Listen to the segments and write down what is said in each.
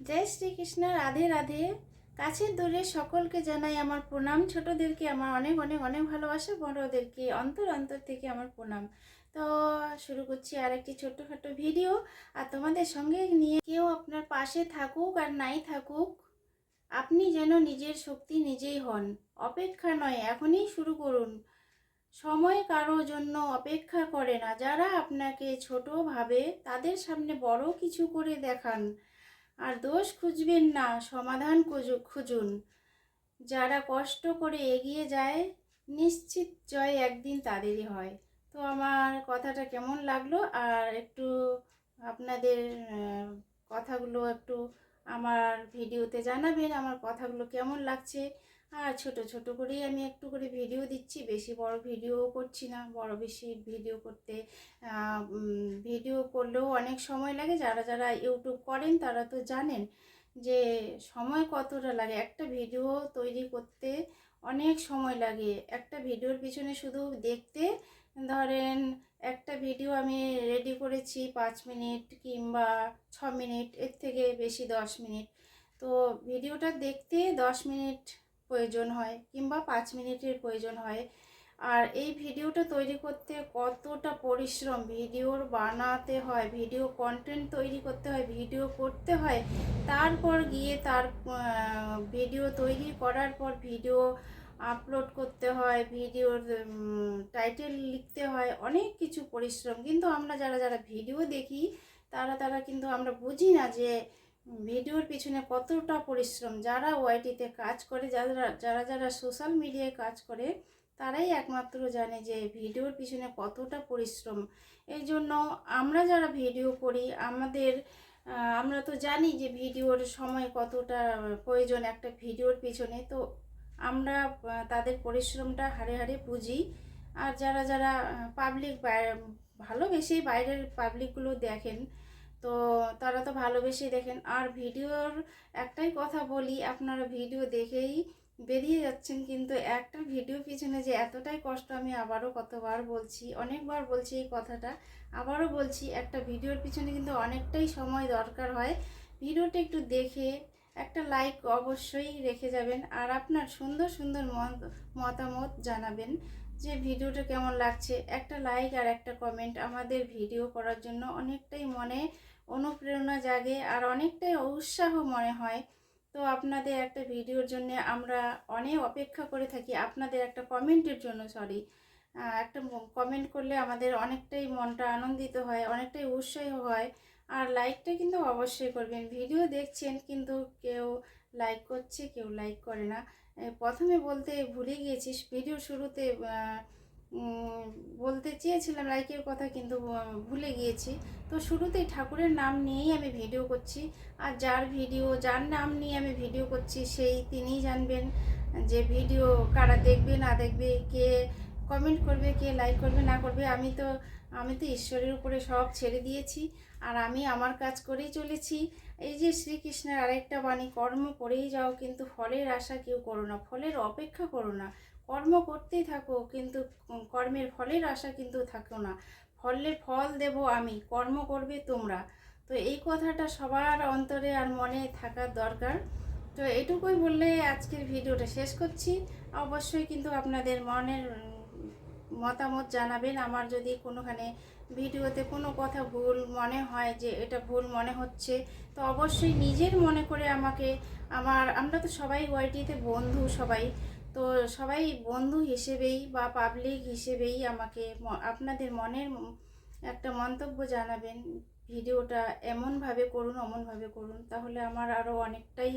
জয় শ্রীকৃষ্ণ, রাধে রাধে। কাছের দূরে সকলকে জানাই আমার প্রণাম। ছোটদেরকে আমার অনেক অনেক অনেক ভালোবাসা, বড়োদেরকে অন্তর অন্তর থেকে আমার প্রণাম। তো শুরু করছি আর একটি ছোট্টখাটো ভিডিও। আর তোমাদের সঙ্গে নিয়ে কেউ আপনার পাশে থাকুক আর নাই থাকুক, আপনি যেন নিজের শক্তি নিজেই হন। অপেক্ষা নয়, এখনই শুরু করুন। সময় কারও জন্য অপেক্ষা করে না। যারা আপনাকে ছোট ভাবে তাদের সামনে বড় কিছু করে দেখান আর দোষ খুঁজবেন না, সমাধান খুঁজু- খুঁজুন। যারা কষ্ট করে এগিয়ে যায়, নিশ্চিত জয় একদিন তাদেরই হয়। তো আমার কথাটা কেমন লাগল? আর একটু আপনাদের কথাগুলো একটু আমার ভিডিওতে জানাবেন, আমার কথাগুলো কেমন লাগছে? আর ছোট ছোট করেই আমি একটু করে ভিডিও দিচ্ছি। বেশি বড় ভিডিও করছি না। বড় বেশি ভিডিও করতে ভিডিও করলেও অনেক সময় লাগে। যারা যারা ইউটিউব করেন, তারা তো জানেন যে সময় কতটা লাগে। একটা ভিডিও তৈরি করতে অনেক সময় লাগে। একটা ভিডিওর পিছনে শুধু দেখতে, ধরেন একটা ভিডিও আমি রেডি করেছি পাঁচ মিনিট কিংবা ছ মিনিট, এর থেকে বেশি দশ মিনিট। তো ভিডিওটা দেখতে দশ মিনিট প্রয়োজন হয় কিংবা পাঁচ মিনিটের প্রয়োজন হয়। আর এই ভিডিওটা তৈরি করতে কতটা পরিশ্রম ভিডিওর বানাতে হয়, ভিডিও কন্টেন্ট তৈরি করতে হয়, ভিডিও করতে হয়, তারপর গিয়ে তার ভিডিও তৈরি করার পর ভিডিও আপলোড করতে হয়, ভিডিওর টাইটেল লিখতে হয়, অনেক কিছু পরিশ্রম। কিন্তু আমরা যারা যারা ভিডিও দেখি, তারা তারা কিন্তু আমরা বুঝি না যে ভিডিওর পিছনে কতটা পরিশ্রম, যারা ওয়াইটিতে কাজ করে, যারা যারা যারা সোশ্যাল মিডিয়ায় কাজ করে, তারাই একমাত্র জানে যে ভিডিওর পিছনে কতটা পরিশ্রম। এই জন্য আমরা যারা ভিডিও করি, আমাদের আমরা তো জানি যে ভিডিওর সময় কতটা প্রয়োজন একটা ভিডিওর পিছনে, তো আমরা তাদের পরিশ্রমটা হারে হারে বুঝি। আর যারা যারা পাবলিক ভালোবেসে বাইরের পাবলিকগুলো দেখেন তো তারা তো ভালোবেসে দেখেন। আর ভিডিওর একটাই কথা বলি, আপনারা ভিডিও দেখেই বেরিয়ে যাচ্ছেন, কিন্তু একটা ভিডিও পিছনে যে এতটাই কষ্ট, আমি আবারও কতবার বলছি, অনেকবার বলছি এই কথাটা, আবারও বলছি, একটা ভিডিওর পিছনে কিন্তু অনেকটাই সময় দরকার হয়। ভিডিওটা একটু দেখে একটা লাইক অবশ্যই রেখে যাবেন, আর আপনার সুন্দর সুন্দর মত- মতামত জানাবেন। যে ভিডিওটা কেমন লাগছে, একটা লাইক আর একটা কমেন্ট আমাদের ভিডিও করার জন্য অনেকটাই মনে অনুপ্রেরণা জাগে আর অনেকটাই উৎসাহ মনে হয়। তো আপনাদের একটা ভিডিওর জন্য আমরা অনেক অপেক্ষা করে থাকি, আপনাদের একটা কমেন্টের জন্য সরি একটা কমেন্ট করলে আমাদের অনেকটাই মনটা আনন্দিত হয়, অনেকটাই উৎসাহ হয়। আর লাইকটা কিন্তু অবশ্যই করবেন ভিডিও দেখছেন কিন্তু কেউ লাইক করছে, কেউ লাইক করে না। প্রথমে বলতে ভুলে গিয়েছিস ভিডিও শুরুতে বলতে চেয়েছিলাম লাইকের কথা কিন্তু ভুলে গিয়েছি। তো শুরুতেই ঠাকুরের নাম নিয়েই আমি ভিডিও করছি, আর যার ভিডিও যার নাম নিয়ে আমি ভিডিও করছি, সেই তিনিই জানবেন যে ভিডিও কারা দেখবে, না দেখবে, কে কমেন্ট করবে, কে লাইক করবে, না করবে, আমি তো আমি তো ঈশ্বরের উপরে সব ছেড়ে দিয়েছি। আর আমি আমার কাজ করেই চলেছি। এই যে শ্রীকৃষ্ণের আরেকটা বাণী, কর্ম করেই যাও, কিন্তু ফলের আশা কেউ করো না, ফলের অপেক্ষা করো না। কর্ম করতেই থাকো, কিন্তু কর্মের ফলের আশা কিন্তু থাকো না। ফলের ফল দেব আমি, কর্ম করবে তোমরা। তো এই কথাটা সবার অন্তরে আর মনে থাকার দরকার। তো এটুকুই বললে আজকের ভিডিওটা শেষ করছি। অবশ্যই কিন্তু আপনাদের মনের মতামত জানাবেন। আমার যদি কোনোখানে ভিডিওতে কোনো কথা ভুল মনে হয় যে এটা ভুল মনে হচ্ছে, তো অবশ্যই নিজের মনে করে আমাকে, আমার, আমরা তো সবাই ওয়াইটিতে বন্ধু সবাই, তো সবাই বন্ধু হিসেবেই বা পাবলিক হিসেবেই আমাকে আপনাদের মনের একটা মন্তব্য জানাবেন, ভিডিওটা এমনভাবে করুন, অমনভাবে করুন, তাহলে আমার আরও অনেকটাই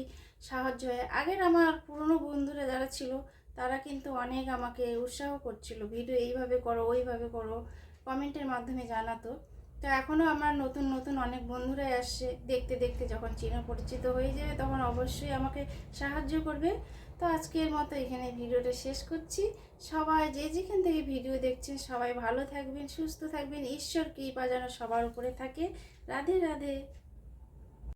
সাহায্য হয়। আগের আমার পুরনো বন্ধুরা যারা ছিল তারা কিন্তু অনেক আমাকে উৎসাহ করছিল, ভিডিও এইভাবে করো, ওইভাবে করো। কমেন্টের মাধ্যমে জানাতো। তো এখনও আমার নতুন নতুন অনেক বন্ধুরাই আসছে, দেখতে দেখতে যখন চেনা পরিচিত হয়ে যাবে তখন অবশ্যই আমাকে সাহায্য করবে। তো আজকের মতো এখানে ভিডিওটা শেষ করছি। সবাই যে যেখান থেকে ভিডিও দেখছেন সবাই ভালো থাকবেন, সুস্থ থাকবেন, ঈশ্বর কৃপা যেন সবার উপরে থাকে। রাধে রাধে।